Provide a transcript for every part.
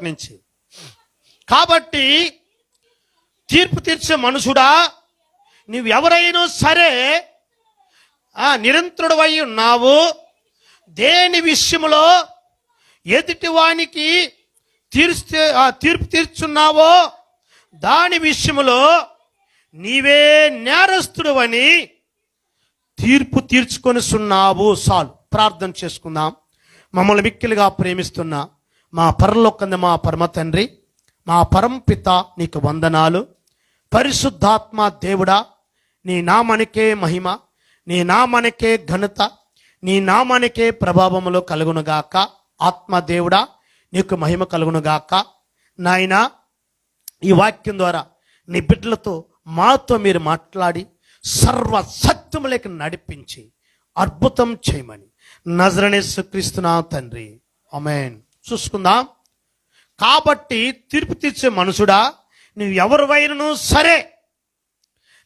ఒకటి నుంచి. కాబట్టి తీర్పు తీర్చే మనుషుడా నువ్వు ఎవరైనా సరే ఆ నిరంతరుడవై ఉన్నావు. దేని విషయంలో ఎదుటి వానికి ఆ తీర్పు తీర్చున్నావో దాని విషయంలో నీవే నేరస్తుడవని తీర్పు తీర్చుకొని సున్నావు. సాలు ప్రార్థన చేసుకుందాం. మమ్మల్ని మిక్కిలిగా ప్రేమిస్తున్నా మా పరలోకంది మా పరమ తండ్రి మా పరంపిత నీకు వందనాలు. పరిశుద్ధాత్మ దేవుడా నీ నామానికే మహిమ నీ నామానికే ఘనత నీ నామానికే ప్రభావములు కలుగునుగాక ఆత్మ దేవుడా నీకు మహిమ కలుగునుగాక నాయనా ఈ వాక్యం ద్వారా నీ బిడ్డలతో మాతో మీరు మాట్లాడి సర్వ సత్యములకు నడిపించి అద్భుతం చేయమని. నజరనే సుక్రీస్తున్నా తండ్రి. అమేన్ చూసుకుందాం. కాబట్టి తీర్పు తీర్చే మనుషుడా నువ్వు ఎవరివైనను సరే.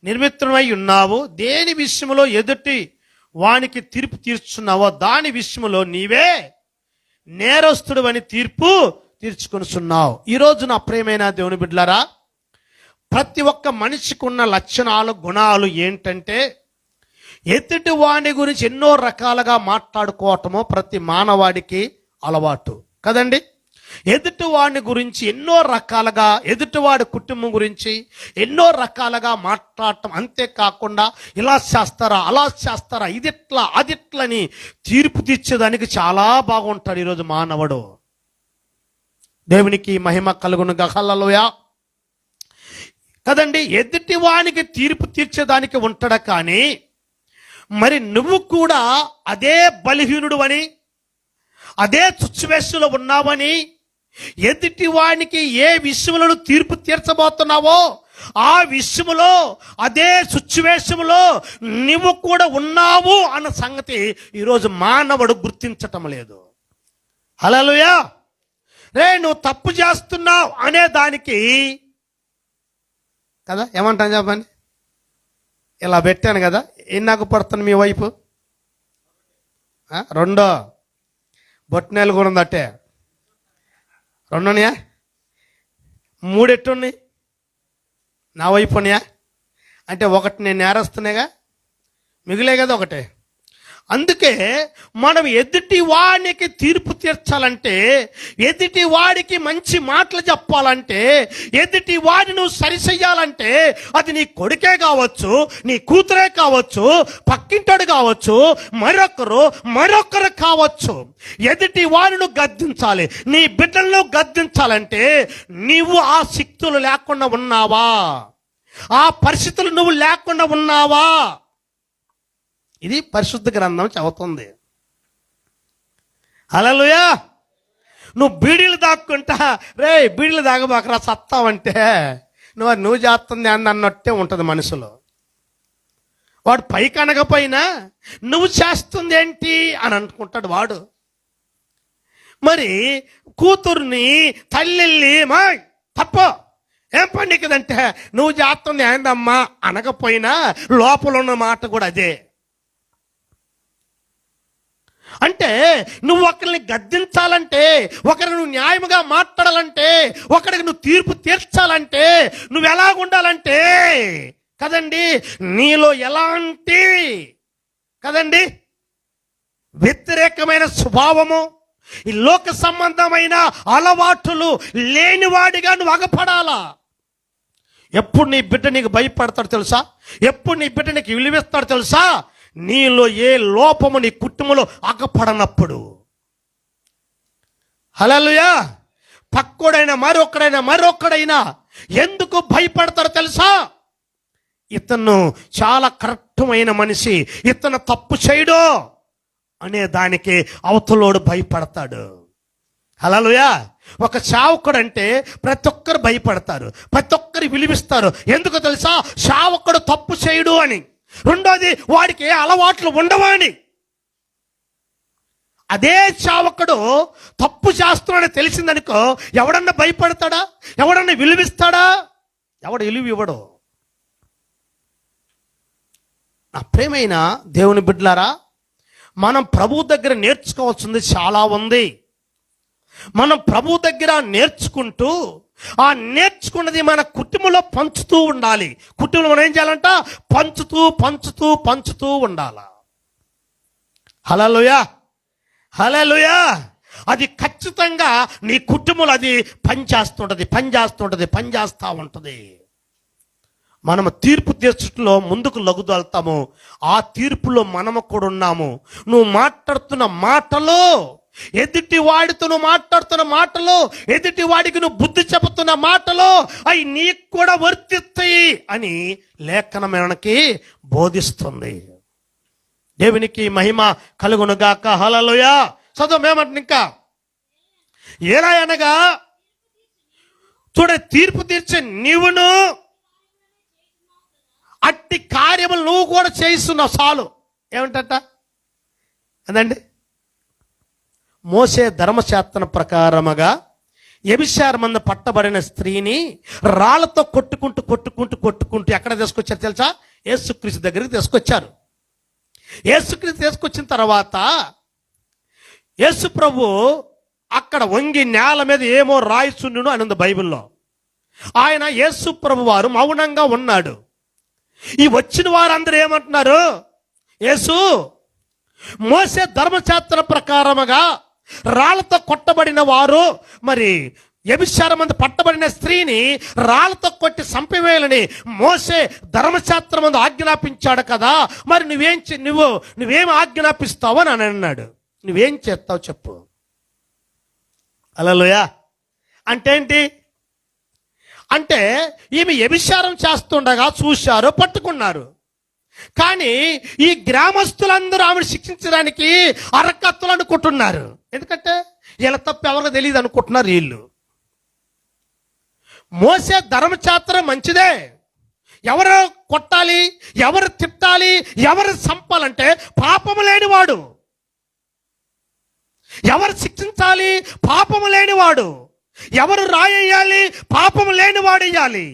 నిర్మిత్రమై ఉన్నావు. దేని విషయంలో ఎదుటి వానికి తీర్పు తీర్చున్నావో దాని విషయంలో నీవే నేరస్తుడు అని తీర్పు తీర్చుకొనిచున్నావు. ఈరోజు నా ప్రేమైన దేవుని బిడ్డలారా ప్రతి ఒక్క మనిషికి ఉన్న లక్షణాలు గుణాలు ఏంటంటే ఎదుటి వాని గురించి ఎన్నో రకాలుగా మాట్లాడుకోవటము ప్రతి మానవాడికి అలవాటు. కదండి? ఎదుటివాడిని గురించి ఎన్నో రకాలుగా ఎదుటివాడి కుటుంబం గురించి ఎన్నో రకాలుగా మాట్లాడటం అంతేకాకుండా ఇలా చేస్తారా అలా చేస్తారా ఇదిట్లా అదిట్లని తీర్పు తీర్చేదానికి చాలా బాగుంటాడు ఈరోజు మానవుడు. దేవునికి మహిమ కలుగును గహలలోయా కదండి ఎదుటి వానికి తీర్పు తీర్చేదానికి ఉంటాడు కానీ మరి నువ్వు కూడా అదే బలహీనుడు అని అదే సిచ్యువేషన్లో ఉన్నావని ఎదుటి వానికి ఏ విషయములను తీర్పు తీర్చబోతున్నావో ఆ విషయంలో అదే సిచ్యువేషన్లో నువ్వు కూడా ఉన్నావు అన్న సంగతి ఈరోజు మానవుడు గుర్తించటం లేదు. అలలుయా రే నువ్వు తప్పు చేస్తున్నావు అనే దానికి కదా ఏమంటాను చెప్పండి? ఇలా పెట్టాను కదా ఎన్నాకు పడుతుంది మీ వైపు? రెండో బొట్టినేలు కూడా ఉంది అట్టే రెండున్నాయా? మూడెట్టున్నాయి? నా వైపు ఉన్నాయా? అంటే ఒకటి నేను నేరస్తున్నాయిగా మిగిలే కదా ఒకటే. అందుకే మనం ఎదుటి వాడికి తీర్పు తీర్చాలంటే ఎదుటి వాడికి మంచి మాటలు చెప్పాలంటే ఎదుటి వాడిని నువ్వు సరిచెయ్యాలంటే అది నీ కొడుకే కావచ్చు నీ కూతురే కావచ్చు పక్కింటోడు కావచ్చు మరొకరు మరొకరు కావచ్చు. ఎదుటి వాడిని గద్దించాలి. నీ బిడ్డలను గద్దించాలంటే నీవు ఆ శక్తులు లేకుండా ఉన్నావా? ఆ పరిస్థితులు నువ్వు లేకుండా ఉన్నావా? ఇది పరిశుద్ధ గ్రంథం చెబుతుంది. అలలుయా నువ్వు బీడీలు దాక్కుంటా రే బీడీలు దాగబాకరా సత్తావంటే. నువ్వు నువ్వు చేస్తుంది అని అన్నట్టే ఉంటుంది మనసులో వాడు పైకి అనకపోయినా నువ్వు చేస్తుంది ఏంటి అని అనుకుంటాడు వాడు. మరి కూతుర్ని తల్లిల్ని మా తప్ప. ఏం పండికదంటే నువ్వు చేస్తుంది ఏందమ్మా? అనకపోయినా లోపల ఉన్న మాట కూడా అదే. అంటే నువ్వు ఒకరిని గద్దించాలంటే ఒకరిని నువ్వు న్యాయముగా మాట్లాడాలంటే ఒకరికి నువ్వు తీర్పు తీర్చాలంటే నువ్వు ఎలా ఉండాలంటే కదండి నీలో ఎలాంటి కదండి వ్యతిరేకమైన స్వభావము ఈ లోక సంబంధమైన అలవాటులు లేనివాడిగా నువ్వు అగపడాలా? ఎప్పుడు నీ బిడ్డ నీకు భయపడతాడు తెలుసా? ఎప్పుడు నీ బిడ్డ నీకు విలువిస్తాడు తెలుసా? నీలో ఏ లోపము నీ కుటుంబంలో అగపడనప్పుడు హలలుయా పక్కోడైనా మరొక్కడైనా మరొక్కడైనా ఎందుకు భయపడతారో తెలుసా? ఇతను చాలా కరెక్టమైన మనిషి ఇతను తప్పు చేయడు అనే దానికి అవతలోడు భయపడతాడు. హలలుయా ఒక చావకుడు అంటే ప్రతి ఒక్కరు భయపడతారు ప్రతి ఒక్కరు విలువిస్తారు. ఎందుకు తెలుసా? చావకుడు తప్పు చేయడు అని. రెండోది వాడికి ఏ అలవాట్లు ఉండవని అని. అదే చావకుడు తప్పు చేస్తున్నాడని తెలిసిందనుకో ఎవడన్నా భయపడతాడా? ఎవడన్నా విలువిస్తాడా? ఎవడు విలువ ఇవ్వడు. నా ప్రేమైన దేవుని బిడ్డలారా మనం ప్రభు దగ్గర నేర్చుకోవాల్సింది చాలా ఉంది. మనం ప్రభు దగ్గర నేర్చుకుంటూ ఆ నేర్చుకున్నది మన కుటుంబంలో పంచుతూ ఉండాలి. కుటుంబంలో మనం ఏం చేయాలంట? పంచుతూ పంచుతూ పంచుతూ ఉండాల. హలలుయా హలలుయా అది ఖచ్చితంగా నీ కుటుంబంలో అది పనిచేస్తుంటుంది పనిచేస్తుంటుంది పనిచేస్తూ ఉంటుంది. మనము తీర్పు తీర్చడంలో ముందుకు లగుదలుతాము ఆ తీర్పులో మనము కూడా ఉన్నాము. నువ్వు మాట్లాడుతున్న మాటలో ఎదుటి వాడితో నువ్వు మాట్లాడుతున్న మాటలో ఎదుటి వాడికి నువ్వు బుద్ధి చెబుతున్న మాటలో అవి నీకు కూడా వర్తిస్తాయి అని లేఖనం మనకి బోధిస్తుంది. దేవునికి మహిమ కలుగునుగాక. హలలోయ చదువు మేమంటున్నా ఇంకా? ఎలా అనగా చూడ తీర్పు తీర్చే నీవును అట్టి కార్యములు నువ్వు కూడా చేయిస్తున్నావు. చాలు ఏమిటట? అదండి? మోసే ధర్మశాస్త్రం ప్రకారముగా ఎబిశార మంద పట్టబడిన స్త్రీని రాళ్ళతో కొట్టుకుంటూ కొట్టుకుంటూ కొట్టుకుంటూ ఎక్కడ తీసుకొచ్చారు తెలుసా? యేసుక్రీస్తు దగ్గరికి తీసుకొచ్చారు. యేసుక్రీస్తు తీసుకొచ్చిన తర్వాత యేసు ప్రభు అక్కడ వంగి నేల మీద ఏమో రాయిచుండును అని ఉంది బైబిల్లో. ఆయన యేసు ప్రభు వారు మౌనంగా ఉన్నాడు. ఈ వచ్చిన వారందరూ ఏమంటున్నారు? యేసు మోసే ధర్మశాస్త్ర ప్రకారముగా రాళ్ళతో కొట్టబడిన వారు మరి వ్యభిచారం మందు పట్టబడిన స్త్రీని రాళ్ళతో కొట్టి సంపివేయాలని మోసే ధర్మశాస్త్రం మందు ఆజ్ఞాపించాడు కదా. మరి నువ్వేం నువ్వు నువ్వేం ఆజ్ఞాపిస్తావు అని అని అన్నాడు. నువ్వేం చేస్తావు చెప్పు. అలలోయా. అంటే ఏంటి? అంటే ఈమె వ్యభిచారం చేస్తుండగా చూశారు పట్టుకున్నారు. కానీ ఈ గ్రామస్తులందరూ ఆమెను శిక్షించడానికి అరకత్తులు అనుకుంటున్నారు. ఎందుకంటే వీళ్ళ తప్పు ఎవరికి తెలియదు అనుకుంటున్నారు వీళ్ళు. మోసే ధర్మశాస్త్రం మంచిదే. ఎవరు కొట్టాలి ఎవరు తిట్టాలి ఎవరు చంపాలంటే పాపము లేనివాడు. ఎవరు శిక్షించాలి పాపము లేనివాడు. ఎవరు రాయేయాలి పాపము లేనివాడు వేయాలి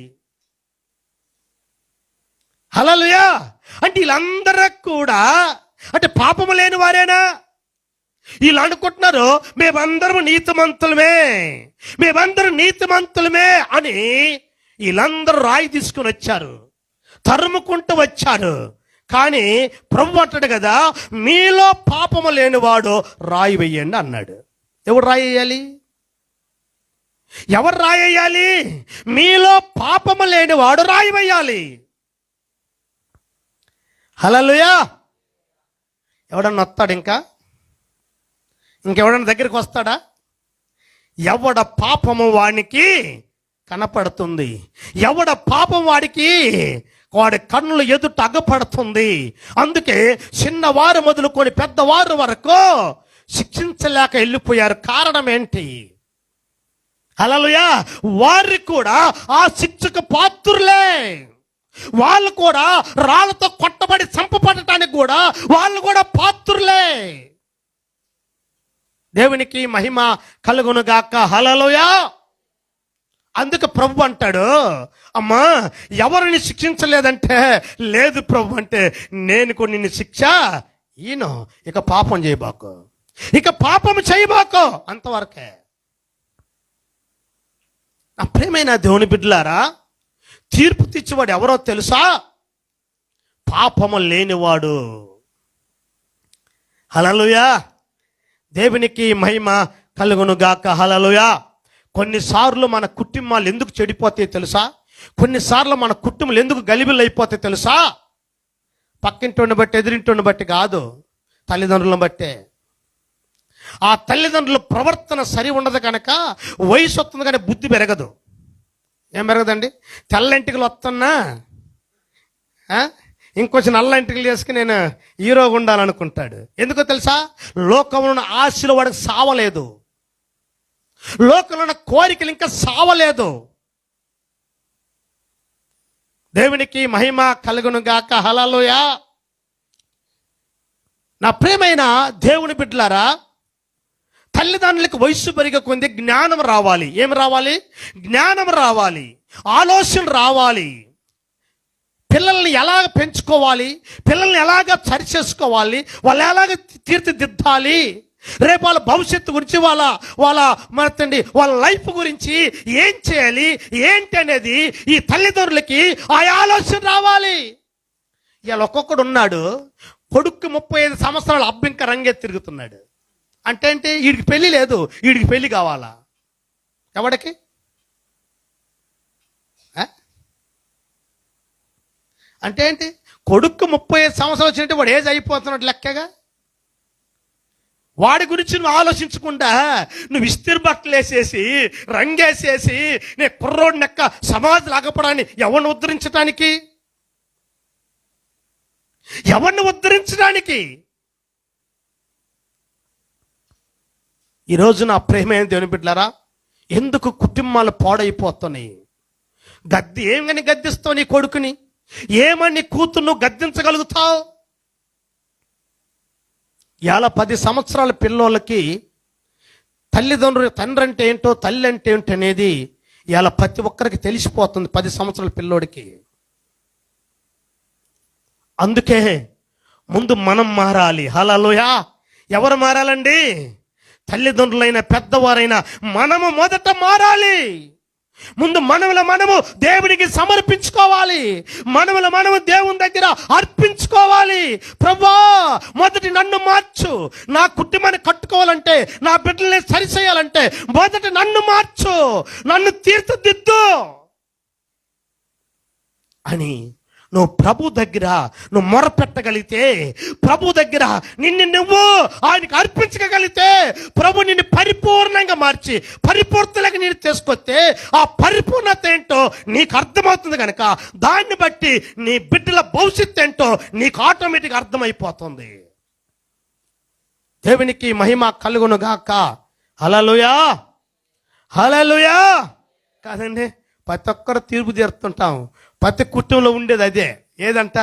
హలలుయా అంటే వీళ్ళందరూ కూడా అంటే పాపము లేని వారేనా? వీళ్ళు అనుకుంటున్నారు మేమందరం నీతిమంతులమే మేమందరం నీతిమంతులమే అని వీళ్ళందరూ రాయి తీసుకుని వచ్చారు తరుముకుంటూ వచ్చారు. కానీ ప్రభు అంటాడు కదా మీలో పాపము లేనివాడు రాయి వేయండి అన్నాడు. ఎవరు రాయి వేయాలి? ఎవరు రాయేయాలి మీలో పాపము లేనివాడు రాయి వేయాలి. హలలుయా ఎవడన్నా వస్తాడు ఇంకా? ఇంకెవడన్నా దగ్గరికి వస్తాడా? ఎవడ పాపము వానికి కనపడుతుంది? ఎవడ పాపం వాడికి వాడి కన్నులు ఎదుట అగపడుతుంది? అందుకే చిన్నవారు మొదలుకొని పెద్దవారు వరకు శిక్షించలేక వెళ్ళిపోయారు. కారణం ఏంటి? అలలుయా వారి కూడా ఆ శిక్షకు పాత్రులే. వాళ్ళు కూడా రాళ్ళతో కొట్ట కూడా వాళ్ళు కూడా పాత్రులే. దేవునికి మహిమ కలుగునుగాక హలలోయా అందుకు ప్రభు అంటాడు అమ్మా ఎవరిని శిక్షించలేదంటే లేదు ప్రభు అంటే నేను కొన్ని నిన్ను శిక్ష ఈయన. ఇక పాపం చేయబాకు. ఇక పాపం చేయబాకు అంతవరకే. నా ప్రేమైన దేవుని బిడ్డలారా తీర్పు తెచ్చేవాడు ఎవరో తెలుసా? పాపము లేనివాడు. హలలుయా దేవునికి మహిమ కలుగునుగాక హలలుయా కొన్నిసార్లు మన కుటుంబాలు ఎందుకు చెడిపోతాయి తెలుసా? కొన్నిసార్లు మన కుటుంబాలు ఎందుకు గలిబిలు అయిపోతాయి తెలుసా? పక్కింటిని బట్టి ఎదిరింటిని బట్టి కాదు తల్లిదండ్రులను బట్టే. ఆ తల్లిదండ్రుల ప్రవర్తన సరి ఉండదు కనుక వయసు వస్తుంది కానీ బుద్ధి పెరగదు. ఏం పెరగదండి? తెల్లంటికలు వస్తున్నా ఇంకొంచెం నల్ల ఇంటికి చేసుకుని నేను హీరోగా ఉండాలనుకుంటాడు. ఎందుకో తెలుసా? లోకంలో ఉన్న ఆశలు వాడికి సావలేదు. లోకంలో ఉన్న కోరికలు ఇంకా సావలేదు. దేవునికి మహిమ కలుగును గాక. హలలోయా నా ప్రేమైన దేవుని బిడ్డలారా తల్లిదండ్రులకు వయస్సు పెరిగే కొంది జ్ఞానం రావాలి. ఏం రావాలి? జ్ఞానం రావాలి. ఆలోచన రావాలి. పిల్లల్ని ఎలాగ పెంచుకోవాలి? పిల్లల్ని ఎలాగ సరి చేసుకోవాలి వాళ్ళు ఎలాగ తీర్చిదిద్దాలి? రేపు వాళ్ళ భవిష్యత్తు గురించి వాళ్ళ వాళ్ళ మనతండి వాళ్ళ లైఫ్ గురించి ఏం చేయాలి? ఏంటి అనేది ఈ తల్లిదండ్రులకి ఆ ఆలోచన రావాలి. ఇవాళ ఒక్కొక్కడు ఉన్నాడు కొడుక్కి ముప్పై ఐదు సంవత్సరాలు అబ్బింక రంగే తిరుగుతున్నాడు. అంటే ఏంటి? వీడికి పెళ్ళి లేదు వీడికి పెళ్ళి కావాలా? ఎవడికి ఆ? అంటే ఏంటి? కొడుక్కు ముప్పై ఐదు సంవత్సరాలు వచ్చినట్టు వాడు ఏజ్ అయిపోతున్నట్టు లెక్కగా? వాడి గురించి నువ్వు ఆలోచించకుండా నువ్వు ఇస్తిరి బట్టలు వేసేసి రంగేసేసి నీ కుర్రోడి నెక్క సమాజ లాగపడాన్ని ఎవరిని ఉద్ధరించడానికి ఎవరిని ఉద్ధరించడానికి ఈరోజు నా ప్రేమైన దేవుని బిడ్డలారా? ఎందుకు కుటుంబాలు పాడైపోతున్నాయి? గద్ది ఏమని గద్దిస్తావు నీ కొడుకుని? ఏమని కూతుర్ను గద్దించగలుగుతావు? ఇలా పది సంవత్సరాల పిల్లోళ్ళకి తల్లిదండ్రులు తండ్రి అంటే ఏంటో తల్లి అంటే ఏంటో అనేది ఇలా ప్రతి ఒక్కరికి తెలిసిపోతుంది పది సంవత్సరాల పిల్లోడికి. అందుకే ముందు మనం మారాలి. హలలోయా ఎవరు మారాలండి? తల్లిదండ్రులైన పెద్దవారైన మనము మొదట మారాలి. ముందు మనముల మనము దేవుడికి సమర్పించుకోవాలి. మనముల మనము దేవుని దగ్గర అర్పించుకోవాలి. ప్రభా మొదటి నన్ను మార్చు. నా కుటుంబాన్ని కట్టుకోవాలంటే నా బిడ్డల్ని సరిచేయాలంటే మొదటి నన్ను మార్చు. నన్ను తీర్చిదిద్దు అని నువ్వు ప్రభు దగ్గర నువ్వు మొరపెట్టగలిగితే ప్రభు దగ్గర నిన్ను నువ్వు ఆయనకి అర్పించగలిగితే ప్రభు నిన్ను పరిపూర్ణంగా మార్చి పరిపూర్తలకు నేను తీసుకొస్తే ఆ పరిపూర్ణత ఏంటో నీకు అర్థమవుతుంది కనుక దాన్ని బట్టి నీ బిడ్డల భవిష్యత్తు ఏంటో నీకు ఆటోమేటిక్ అర్థమైపోతుంది. దేవునికి మహిమ కలుగును గాక. హలలుయా హలలుయా కాదండి ప్రతి ఒక్కరు తీర్పు తీరుతుంటాం. ప్రతి కుటుంబంలో ఉండేది అదే. ఏదంట?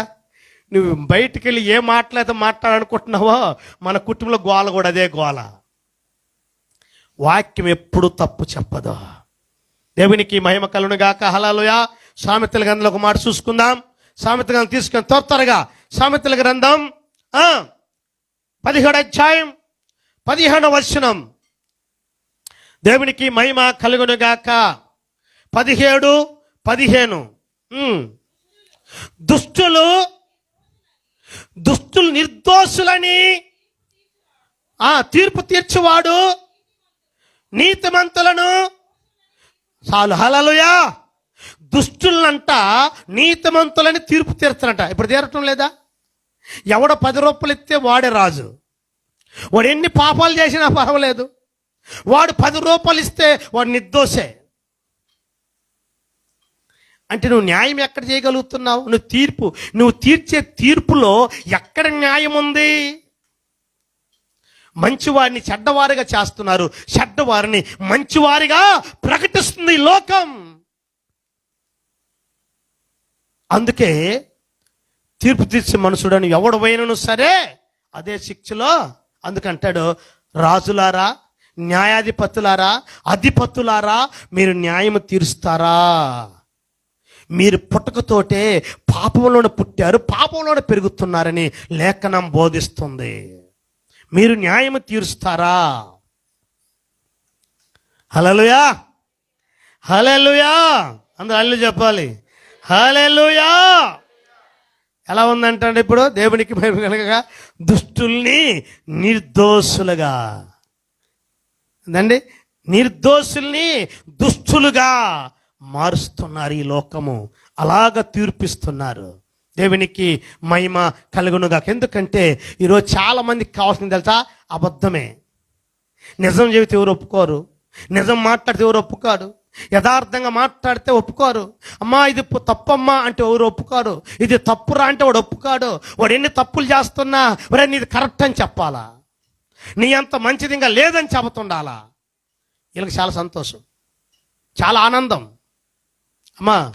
నువ్వు బయటికి వెళ్ళి ఏ మాట్లాడితే మాట్లాడాలనుకుంటున్నావో మన కుటుంబంలో గోల కూడా అదే గోల. వాక్యం ఎప్పుడు తప్పు చెప్పదు. దేవునికి మహిమ కలును గాక. హలాలుయా సామెతల గ్రంథంలో ఒక మాట చూసుకుందాం. సామెతల గ్రంథం తీసుకొని త్వర త్వరగా సామెతల గ్రంథం పదిహేడు అధ్యాయం పదిహేను వచనం. దేవునికి మహిమ కలుగునుగాక పదిహేడు పదిహేను. దుష్టులు దుష్టులు నిర్దోషులని ఆ తీర్పు తీర్చేవాడు నీతిమంతులను చాలు హలలుయా దుష్టులనంట నీతిమంతులని తీర్పు తీర్చనంట ఇప్పుడు తీరటం లేదా? ఎవడ పది రూపాయలు ఇస్తే వాడే రాజు. వాడు ఎన్ని పాపాలు చేసినా పర్వాలేదు. వాడు పది రూపాయలు ఇస్తే వాడు నిర్దోషే. అంటే నువ్వు న్యాయం ఎక్కడ చేయగలుగుతున్నావు? నువ్వు తీర్పు నువ్వు తీర్చే తీర్పులో ఎక్కడ న్యాయం ఉంది? మంచివారిని చెడ్డవారిగా చేస్తున్నారు. చెడ్డవారిని మంచివారిగా ప్రకటిస్తుంది లోకం. అందుకే తీర్పు తీర్చే మనుషుడని ఎవడవైనను సరే అదే శిక్షలో అందుకంటాడు రాజులారా న్యాయాధిపతులారా అధిపతులారా మీరు న్యాయం తీరుస్తారా? మీరు పుట్టకతోటే పాపంలోనే పుట్టారు పాపంలోనే పెరుగుతున్నారని లేఖనం బోధిస్తుంది. మీరు న్యాయం తీరుస్తారా? హలలుయా హలలుయా అందరూ అల్లు చెప్పాలి. హలలుయా ఎలా ఉందంటే ఇప్పుడు? దేవునికి మహిమ కలగగా దుష్టుల్ని నిర్దోషులుగా. అండి నిర్దోషుల్ని దుష్టులుగా మారుస్తున్నారు ఈ లోకము. అలాగ తీర్పిస్తున్నారు. దేవునికి మహిమ కలుగునుగా ఎందుకంటే ఈరోజు చాలామందికి కావాల్సింది తెలుసా? అబద్ధమే. నిజం చెబితే ఎవరు ఒప్పుకోరు? నిజం మాట్లాడితే ఎవరు ఒప్పుకోరు? యథార్థంగా మాట్లాడితే ఒప్పుకోరు? అమ్మా ఇది తప్పమ్మా అంటే ఎవరు ఒప్పుకోరు? ఇది తప్పురా అంటే వాడు ఒప్పుకోడు. వాడు ఎన్ని తప్పులు చేస్తున్నా ఒరే నీది కరెక్ట్ అని చెప్పాలా? నీ అంత మంచిది ఇంకా లేదని చెబుతుండాలా? వీళ్ళకి చాలా సంతోషం. చాలా ఆనందం. అమ్మా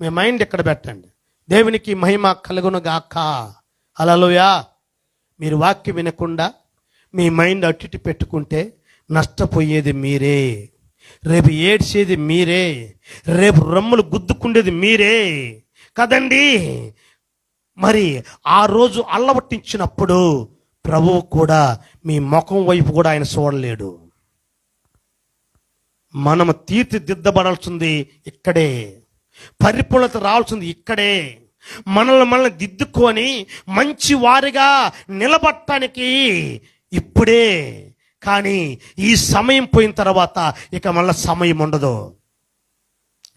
మీ మైండ్ ఇక్కడ పెట్టండి? దేవునికి మహిమ కలుగును గాక అలలోయా మీరు వాక్యం వినకుండా మీ మైండ్ అటు ఇటు పెట్టుకుంటే నష్టపోయేది మీరే. రేపు ఏడ్చేది మీరే. రేపు రమ్ములు గుద్దుకుండేది మీరే. కదండి? మరి ఆ రోజు అల్లవట్టించినప్పుడు ప్రభువు కూడా మీ ముఖం వైపు కూడా ఆయన చూడలేడు. మనము తీర్చిదిద్దబడాల్సింది ఇక్కడే. పరిపూర్ణత రావాల్సింది ఇక్కడే. మనల్ని మనల్ని దిద్దుకొని మంచి వారిగా నిలబడటానికి ఇప్పుడే. కానీ ఈ సమయం పోయిన తర్వాత ఇక మళ్ళీ సమయం ఉండదు.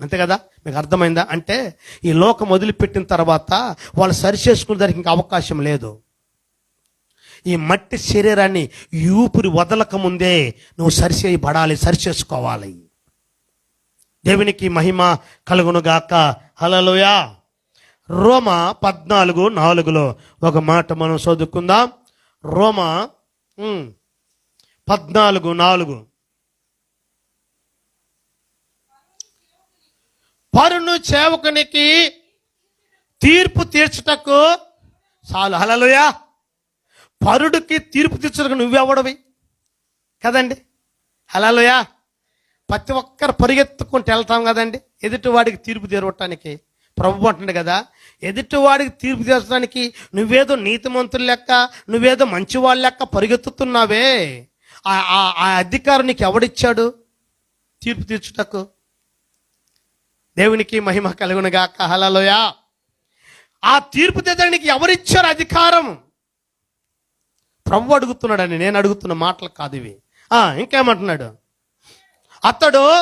అంతే కదా? మీకు అర్థమైందా? అంటే ఈ లోకం వదిలిపెట్టిన తర్వాత వాళ్ళు సరి చేసుకునే దానికి ఇంకా అవకాశం లేదు. ఈ మట్టి శరీరాన్ని ఊపిరి వదలక ముందే నువ్వు సరిచేయబడాలి సరి చేసుకోవాలి దేవునికి మహిమ కలుగునుగాక. హలలోయా రోమ పద్నాలుగు నాలుగులో ఒక మాట మనం చదువుకుందాం. రోమ పద్నాలుగు నాలుగు. పరును సేవకునికి తీర్పు తీర్చుటకు చాలు. హలలుయా పరుడికి తీర్పు తీర్చుటకు నువ్వెవడవి? కదండి. హలోయా ప్రతి ఒక్కరు పరిగెత్తుకుంటూ వెళ్తాం కదండి. ఎదుటివాడికి తీర్పు తీరవటానికి. ప్రభు అంటుంది కదా ఎదుటివాడికి తీర్పు తీర్చడానికి నువ్వేదో నీతిమంతులు లెక్క నువ్వేదో మంచివాళ్ళ లెక్క పరిగెత్తుతున్నావే. ఆ- ఆ- అధికారం నీకు ఎవడిచ్చాడు? తీర్పు తీర్చుటకు. దేవునికి మహిమ కలుగునుగా కహలలోయా ఆ తీర్పు తీర్చడానికి ఎవరిచ్చారు అధికారం? ప్రభు అడుగుతున్నాడని నేను అడుగుతున్న మాటలు కాదు ఇవి. ఇంకేమంటున్నాడు? అతడు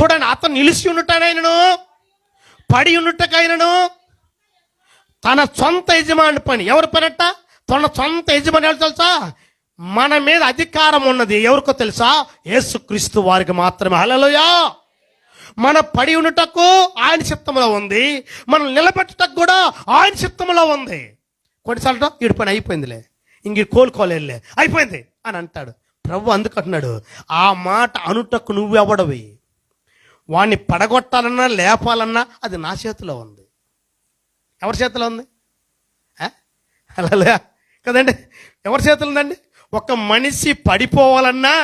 చూడండి అతను నిలిచి ఉండటానైనను పడి ఉండటకైనను తన సొంత యజమాని పని. ఎవరి పనట? తన సొంత యజమాని ఎవరు తెలుసా? మన మీద అధికారం ఉన్నది ఎవరికో తెలుసా? యేసుక్రీస్తు వారికి మాత్రమే. హలలోయా మన పడి ఉన్నటకు ఆయన చిత్తంలో ఉంది. మనం నిలబెట్టటకు కూడా ఆయన చిత్తంలో ఉంది. కొన్నిసార్లు వీడి పని అయిపోయిందిలే. ఇంక కోలుకోలేదులే అయిపోయింది అని అంటాడు. ప్రభు అందుకంటున్నాడు ఆ మాట అనుటకు నువ్వెవడవి వాణ్ణి పడగొట్టాలన్నా లేపాలన్నా అది నా చేతిలో ఉంది. ఎవరి చేతిలో ఉంది? అలా కదండి ఎవరి చేతిలో ఉందండి? ఒక మనిషి పడిపోవాలన్నా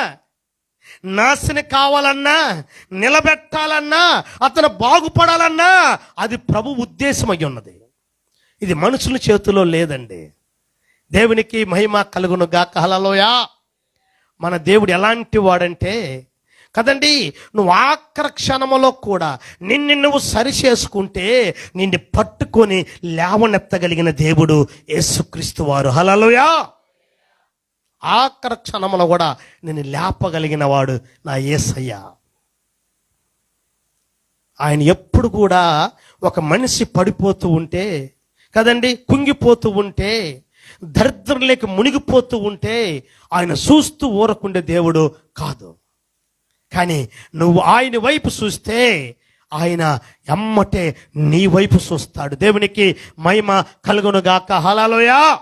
నాశనం కావాలన్నా నిలబెట్టాలన్నా అతను బాగుపడాలన్నా అది ప్రభు ఉద్దేశం అయి ఉన్నది. ఇది మనుషుల చేతిలో లేదండి. దేవునికి మహిమ కలుగును గాక. హలలోయా మన దేవుడు ఎలాంటి వాడంటే కదండి నువ్వు ఆఖరి క్షణములో కూడా నిన్ను నువ్వు సరి చేసుకుంటే నిన్ను పట్టుకొని లేవనెత్తగలిగిన దేవుడు యేసుక్రీస్తు వారు. హలలోయా ఆఖరి క్షణములో కూడా నేను లేపగలిగిన వాడు నా యేసయ్య. ఆయన ఎప్పుడు కూడా ఒక మనిషి పడిపోతూ ఉంటే కదండి కుంగిపోతూ ఉంటే దరిద్రంలోకి మునిగిపోతూ ఉంటే ఆయన చూస్తూ ఊరకుండే దేవుడు కాదు. కానీ నువ్వు ఆయన వైపు చూస్తే ఆయన ఎమ్మటే నీ వైపు చూస్తాడు. దేవునికి మహిమ కలుగునుగాక. హలాలోయా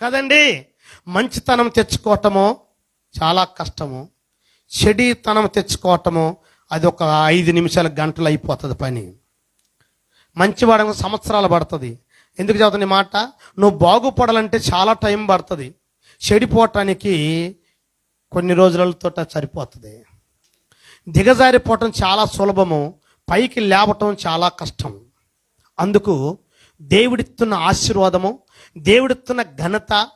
కదండి! మంచితనం తెచ్చుకోవటము చాలా కష్టము. చెడితనం తెచ్చుకోవటము అది ఒక ఐదు నిమిషాల గంటలు అయిపోతుంది పని. మంచివాడము సంవత్సరాలు పడుతుంది. ఎందుకు చదువుతుంది మాట? నువ్వు బాగుపడాలంటే చాలా టైం పడుతుంది. చెడిపోవటానికి కొన్ని రోజులతో సరిపోతుంది. దిగజారిపోవటం చాలా సులభము. పైకి లేవటం చాలా కష్టం. అందుకు దేవుడిస్తున్న ఆశీర్వాదము దేవుడిస్తున్న ఘనత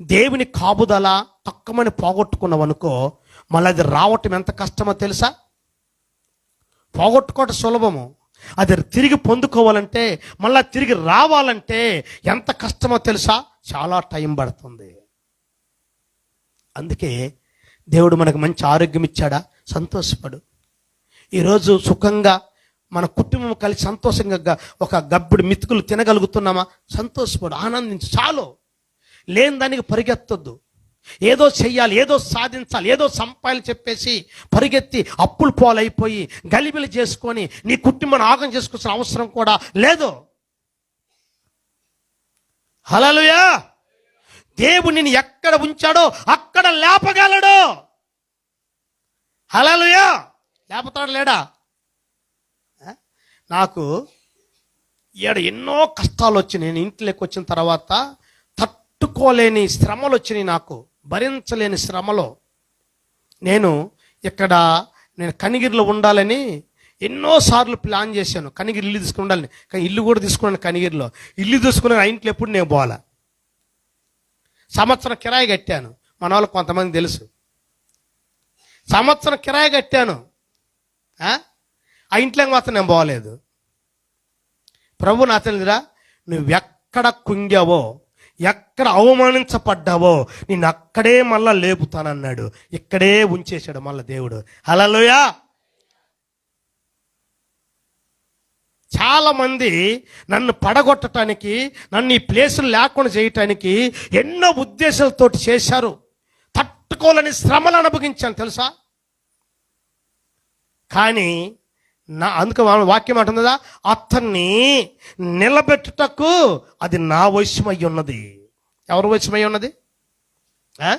దేవుని కాపుదల తక్కువని పోగొట్టుకున్నావు అనుకో మళ్ళీ అది రావటం ఎంత కష్టమో తెలుసా? పోగొట్టుకోవటం సులభము. అది తిరిగి పొందుకోవాలంటే మళ్ళా తిరిగి రావాలంటే ఎంత కష్టమో తెలుసా? చాలా టైం పడుతుంది. అందుకే దేవుడు మనకు మంచి ఆరోగ్యం ఇచ్చాడా? సంతోషపడు. ఈరోజు సుఖంగా మన కుటుంబం కలిసి సంతోషంగా ఒక గబ్బుడు మితుకులు తినగలుగుతున్నామా? సంతోషపడు ఆనందించు చాలు. లేని దానికి పరిగెత్తొద్దు. ఏదో చెయ్యాలి ఏదో సాధించాలి ఏదో సంపాయాలి చెప్పేసి పరిగెత్తి అప్పులు పాలైపోయి గలిబిలి చేసుకొని నీ కుటుంబాన్ని ఆగం చేసుకోవాల్సిన అవసరం కూడా లేదు. హలలుయా దేవుడు నిన్ను ఎక్కడ ఉంచాడో అక్కడ లేపగలడు. హలలుయా లేపుతాడు లేడా? నాకు ఈడ ఎన్నో కష్టాలు వచ్చినాయి. నేను ఇంట్లోకి వచ్చిన తర్వాత తట్టుకోలేని శ్రమలు వచ్చినాయి నాకు. భరించలేని శ్రమలో నేను ఇక్కడ నేను కనిగిరిలో ఉండాలని ఎన్నోసార్లు ప్లాన్ చేశాను. కనిగిరి ఇల్లు తీసుకుని ఉండాలని కానీ ఇల్లు కూడా తీసుకున్నాను కనిగిరిలో. ఇల్లు తీసుకుని ఆ ఇంట్లో ఎప్పుడు నేను పోవాలా? సంవత్సరం కిరాయి కట్టాను. మన వాళ్ళకి కొంతమంది తెలుసు. సంవత్సరం కిరాయి కట్టాను. ఆ? ఆ ఇంట్లోకి మాత్రం నేను పోలేదు. ప్రభు నా తెలియదురా నువ్వెక్కడ కుంగావో ఎక్కడ అవమానించబడ్డావో నేను అక్కడే మళ్ళా లేపుతానన్నాడు. ఇక్కడే ఉంచేశాడు మళ్ళా దేవుడు. అలలోయా చాలామంది నన్ను పడగొట్టడానికి నన్ను ఈ ప్లేసులు లేకుండా చేయటానికి ఎన్నో ఉద్దేశాలతో చేశారు. తట్టుకోలేని శ్రమలు అనుభవించాను తెలుసా? కానీ నా అందుకు వాక్యం అంటుందా? అతన్ని నిలబెట్టుటకు అది నా వశమై ఉన్నది. ఎవరు వశమై ఉన్నది? ఆ?